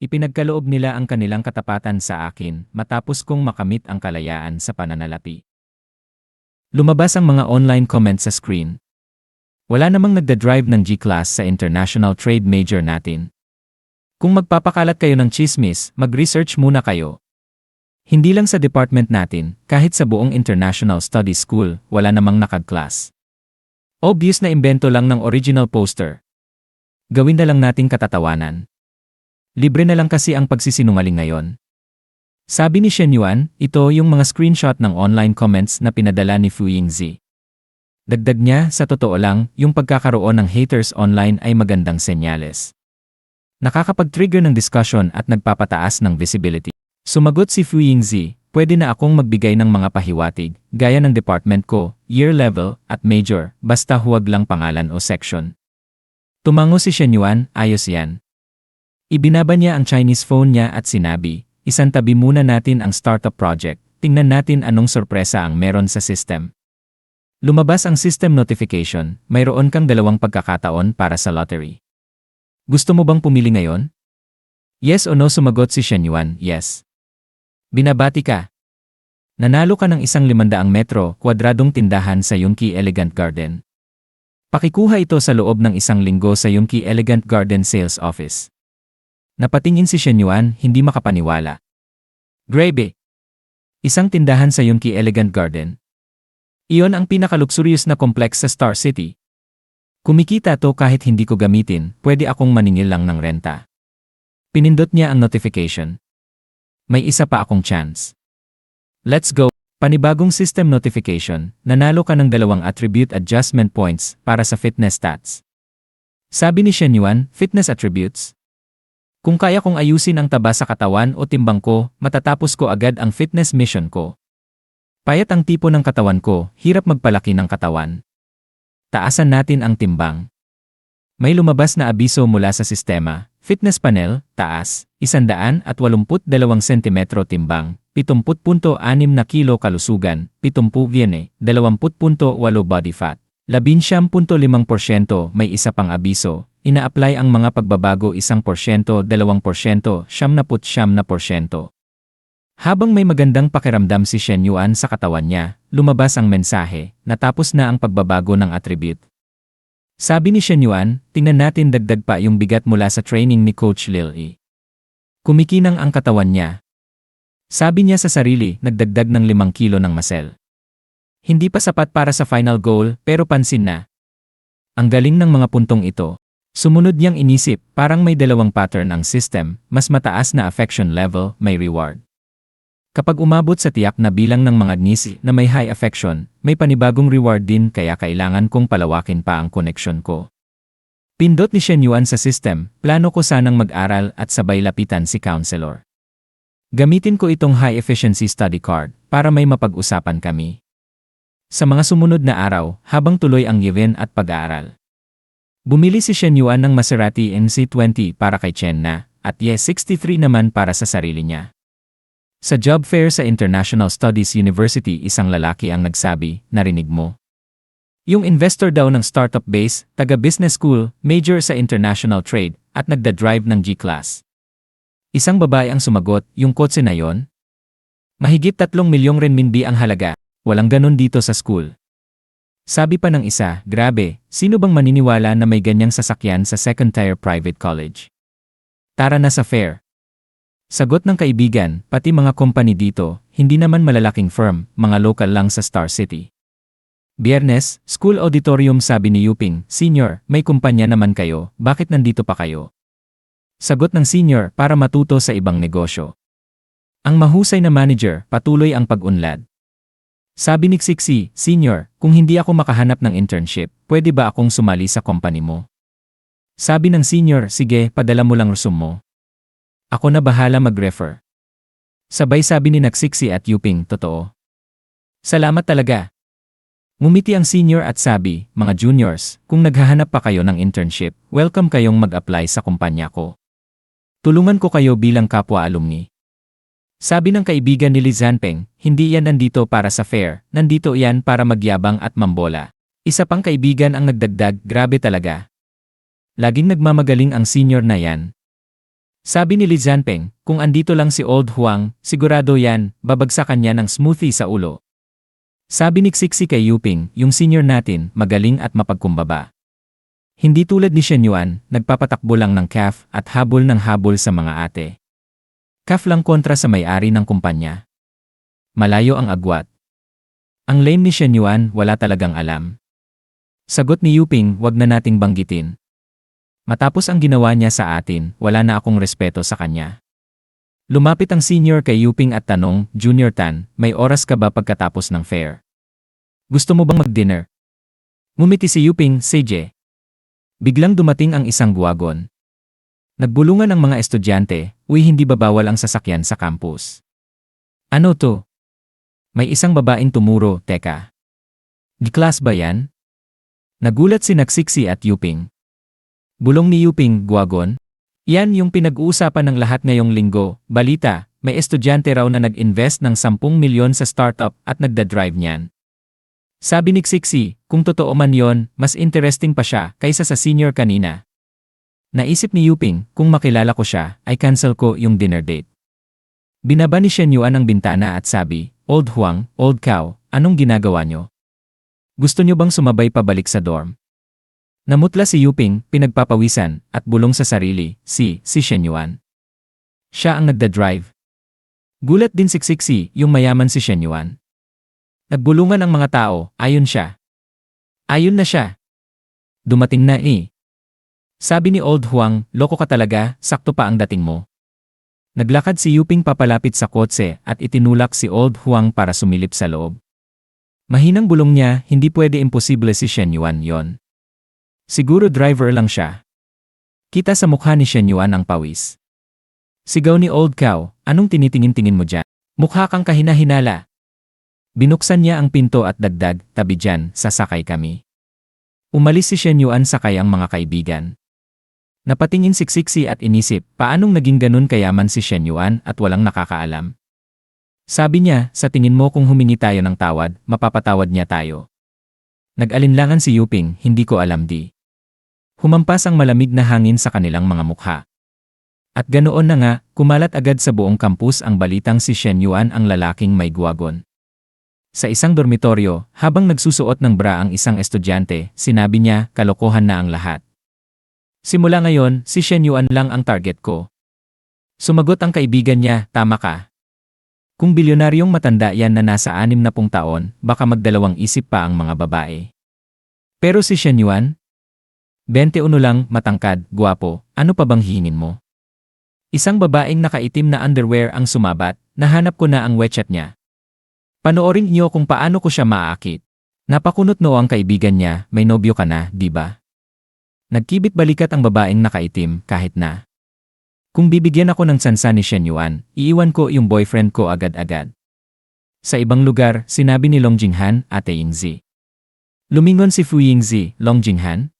Ipinagkaloob nila ang kanilang katapatan sa akin matapos kong makamit ang kalayaan sa pananalapi. Lumabas ang mga online comments sa screen. Wala namang nagda-drive ng G-Class sa International Trade Major natin. Kung magpapakalat kayo ng chismis, mag-research muna kayo. Hindi lang sa department natin, kahit sa buong International Study School, wala namang nakag-class. Obvious na imbento lang ng original poster. Gawin na lang nating katatawanan. Libre na lang kasi ang pagsisinungaling ngayon. Sabi ni Shen Yuan, ito yung mga screenshot ng online comments na pinadala ni Fu Yingzi. Dagdag niya, sa totoo lang, yung pagkakaroon ng haters online ay magandang senyales. Nakakapag-trigger ng discussion at nagpapataas ng visibility. Sumagot si Fu Yingzi, pwede na akong magbigay ng mga pahiwatig, gaya ng department ko, year level, at major, basta huwag lang pangalan o section. Tumango si Shen Yuan, ayos yan. Ibinaba niya ang Chinese phone niya at sinabi, isang tabi muna natin ang startup project, tingnan natin anong sorpresa ang meron sa system. Lumabas ang system notification, mayroon kang dalawang pagkakataon para sa lottery. Gusto mo bang pumili ngayon? Yes o no sumagot si Shen Yuan, yes. Binabati ka. Nanalo ka ng isang limandaang metro, kwadradong tindahan sa Yunki Elegant Garden. Pakikuha ito sa loob ng isang linggo sa Yunki Elegant Garden Sales Office. Napatingin si Shen Yuan, hindi makapaniwala. Grabe! Isang tindahan sa Yunki Elegant Garden. Iyon ang pinakaluxurious na complex sa Star City. Kumikita to kahit hindi ko gamitin, pwede akong maningil lang ng renta. Pinindot niya ang notification. May isa pa akong chance. Let's go! Panibagong system notification, nanalo ka ng dalawang attribute adjustment points para sa fitness stats. Sabi ni Shen Yuan, fitness attributes, kung kaya kong ayusin ang taba sa katawan o timbang ko, matatapos ko agad ang fitness mission ko. Payat ang tipo ng katawan ko, hirap magpalaki ng katawan. Taasan natin ang timbang. May lumabas na abiso mula sa sistema, fitness panel, taas, 182 cm timbang, 70.6 na kilo kalusugan, 70 viene, 20.8 body fat, 11.5% may isa pang abiso, ina-apply ang mga pagbabago 1%, 2%, 70%, 70%. Habang may magandang pakiramdam si Shen Yuan sa katawan niya, lumabas ang mensahe, natapos na ang pagbabago ng attribute. Sabi ni Shen Yuan, tingnan natin dagdag pa yung bigat mula sa training ni Coach Lil E. Kumikinang ang katawan niya. Sabi niya sa sarili, nagdagdag ng 5 kilo ng muscle. Hindi pa sapat para sa final goal, pero pansin na. Ang galing ng mga puntong ito, Sumunod niyang inisip, parang may dalawang pattern ang system, mas mataas na affection level, may reward. Kapag umabot sa tiyak na bilang ng mga ngisi na may high affection, may panibagong reward din kaya kailangan kong palawakin pa ang connection ko. Pindot ni Shen Yuan sa system, plano ko sanang mag-aral at sabay lapitan si counselor. Gamitin ko itong high efficiency study card para may mapag-usapan kami. Sa mga sumunod na araw, habang tuloy ang given at pag-aaral, Bumili si Shen Yuan ng Maserati NC20 para kay Chen na, at Ye 63 naman para sa sarili niya. Sa job fair sa International Studies University isang lalaki ang nagsabi, narinig mo. Yung investor daw ng startup base, taga-business school, major sa international trade, at nagda-drive ng G-Class. Isang babae ang sumagot, yung kotse na yon? Mahigit tatlong milyong renminbi ang halaga, walang ganon dito sa school. Sabi pa ng isa, grabe, sino bang maniniwala na may ganyang sasakyan sa second-tier private college? Tara na sa fair. Sagot ng kaibigan, pati mga company dito, hindi naman malalaking firm, mga local lang sa Star City. Biyernes, school auditorium sabi ni Yuping, Senior, may kumpanya naman kayo, bakit nandito pa kayo? Sagot ng senior, para matuto sa ibang negosyo. Ang mahusay na manager, patuloy ang pag-unlad. Sabi ni Sixi, Senior, kung hindi ako makahanap ng internship, pwede ba akong sumali sa company mo? Sabi ng senior, sige, padala mo lang resume mo. Ako na bahala mag-refer. Sabay sabi ni Naksiksi at Yuping, totoo. Salamat talaga. Ngumiti ang senior at sabi, mga juniors, kung naghahanap pa kayo ng internship, welcome kayong mag-apply sa kumpanya ko. Tulungan ko kayo bilang kapwa alumni. Sabi ng kaibigan ni Li Zanpeng, hindi yan nandito para sa fair, nandito yan para magyabang at mambola. Isa pang kaibigan ang nagdagdag, grabe talaga. Laging nagmamagaling ang senior na yan. Sabi ni Li Jianping, kung andito lang si Old Huang, sigurado yan, babagsakan niya ng smoothie sa ulo. Sabi ni Xixi kay Yuping, yung senior natin, magaling at mapagkumbaba. Hindi tulad ni Shen Yuan, nagpapatakbo lang ng CAF at habol ng habol sa mga ate. CAF lang kontra sa may-ari ng kumpanya. Malayo ang agwat. Ang lame ni Shen Yuan wala talagang alam. Sagot ni Yuping, wag na nating banggitin. Matapos ang ginawa niya sa atin, wala na akong respeto sa kanya. Lumapit ang senior kay Yuping at tanong, Junior Tan, may oras ka ba pagkatapos ng fair? Gusto mo bang mag-dinner? Ngumiti si Yuping, Seje. Biglang dumating ang isang guwagon. Nagbulungan ang mga estudyante, uy hindi ba bawal ang sasakyan sa campus? Ano to? May isang babaeng tumuro, teka. Di class ba yan? Nagulat si Naksiksi at Yuping. Bulong ni Yuping, guwagon? Yan yung pinag-uusapan ng lahat ngayong linggo. Balita, may estudyante raw na nag-invest ng 10 milyon sa startup at nagda-drive niyan. Sabi ni Xixi, kung totoo man yon, mas interesting pa siya kaysa sa senior kanina. Naisip ni Yuping, kung makilala ko siya, ay cancel ko yung dinner date. Binaba ni Shen Yuan ang bintana at sabi, Old Huang, Old Cow, anong ginagawa nyo? Gusto nyo bang sumabay pabalik sa dorm? Namutla si Yuping, pinagpapawisan, at bulong sa sarili, si, si Shen Yuan. Siya ang nagda-drive. Gulat din si Xixi, yung mayaman si Shen Yuan. Nagbulungan ang mga tao, ayon siya. Ayon na siya. Dumating na eh. Sabi ni Old Huang, loko ka talaga, sakto pa ang dating mo. Naglakad si Yuping papalapit sa kotse at itinulak si Old Huang para sumilip sa loob. Mahinang bulong niya, hindi pwede imposible si Shen Yuan yon. Siguro driver lang siya. Kita sa mukha ni Shen Yuan ang pawis. Sigaw ni Old Cow, anong tinitingin-tingin mo dyan? Mukha kang kahina-hinala. Binuksan niya ang pinto at dagdag, tabi dyan, sasakay kami. Umalis si Shen Yuan sakay ang mga kaibigan. Napatingin si Xixi at inisip, paanong naging ganun kayaman si Shen Yuan at walang nakakaalam. Sabi niya, sa tingin mo kung humingi tayo ng tawad, mapapatawad niya tayo. Nag-alinlangan si Yuping, hindi ko alam di. Humampas ang malamig na hangin sa kanilang mga mukha. At ganoon na nga, kumalat agad sa buong kampus ang balitang si Shen Yuan ang lalaking may guwagon. Sa isang dormitoryo, habang nagsusuot ng bra ang isang estudyante, sinabi niya, kalokohan na ang lahat. Simula ngayon, si Shen Yuan lang ang target ko. Sumagot ang kaibigan niya, tama ka, kung bilyonaryong matanda yan na nasa anim na pung taon, baka magdalawang isip pa ang mga babae. Pero si Shen Yuan? 21 lang, matangkad, guwapo, ano pa bang hihingin mo? Isang babaeng nakaitim na underwear ang sumabat, nahanap ko na ang wechat niya. Panoorin niyo kung paano ko siya maaakit. Napakunot no ang kaibigan niya, may nobyo ka na, di ba? Nagkibit balikat ang babaeng nakaitim kahit na. Kung bibigyan ako ng sansa ni Shen Yuan, iiwan ko yung boyfriend ko agad-agad. Sa ibang lugar, sinabi ni Long Jinghan, Ate Yingzi. Lumingon si Fu Yingzi, Long Jinghan?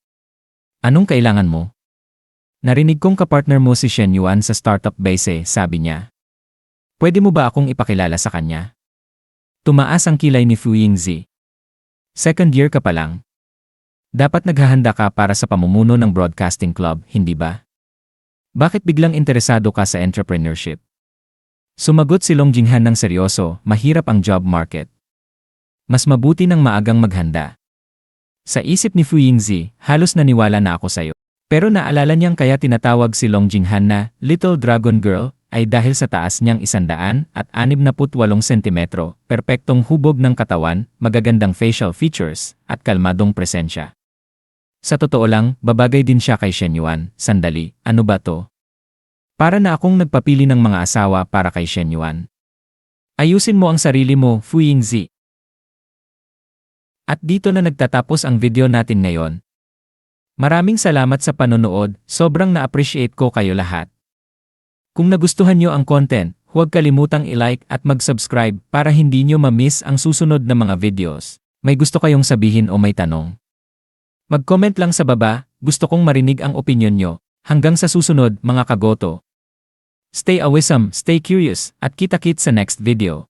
Anong kailangan mo? Narinig kong kapartner mo si Shen Yuan sa startup base, sabi niya. Pwede mo ba akong ipakilala sa kanya? Tumaas ang kilay ni Fu Yingzi. Second year ka pa lang. Dapat naghahanda ka para sa pamumuno ng broadcasting club, hindi ba? Bakit biglang interesado ka sa entrepreneurship? Sumagot si Long Jinghan ng seryoso, mahirap ang job market. Mas mabuti ng maagang maghanda. Sa isip ni Fu Yingzi, halos naniwala na ako sa'yo. Pero naalala niyang kaya tinatawag si Long Jinghan na Little Dragon Girl ay dahil sa taas niyang isandaan at 68 sentimetro, perpektong hubog ng katawan, magagandang facial features, at kalmadong presensya. Sa totoo lang, babagay din siya kay Shen Yuan. Sandali, ano ba to? Para na akong nagpapili ng mga asawa para kay Shen Yuan. Ayusin mo ang sarili mo, Fu Yingzi. At dito na nagtatapos ang video natin ngayon. Maraming salamat sa panonood, sobrang na-appreciate ko kayo lahat. Kung nagustuhan nyo ang content, huwag kalimutang i-like at mag-subscribe para hindi nyo ma-miss ang susunod na mga videos. May gusto kayong sabihin o may tanong? Mag-comment lang sa baba, gusto kong marinig ang opinion nyo. Hanggang sa susunod, mga kagoto. Stay awisam, stay curious, at kita-kit sa next video.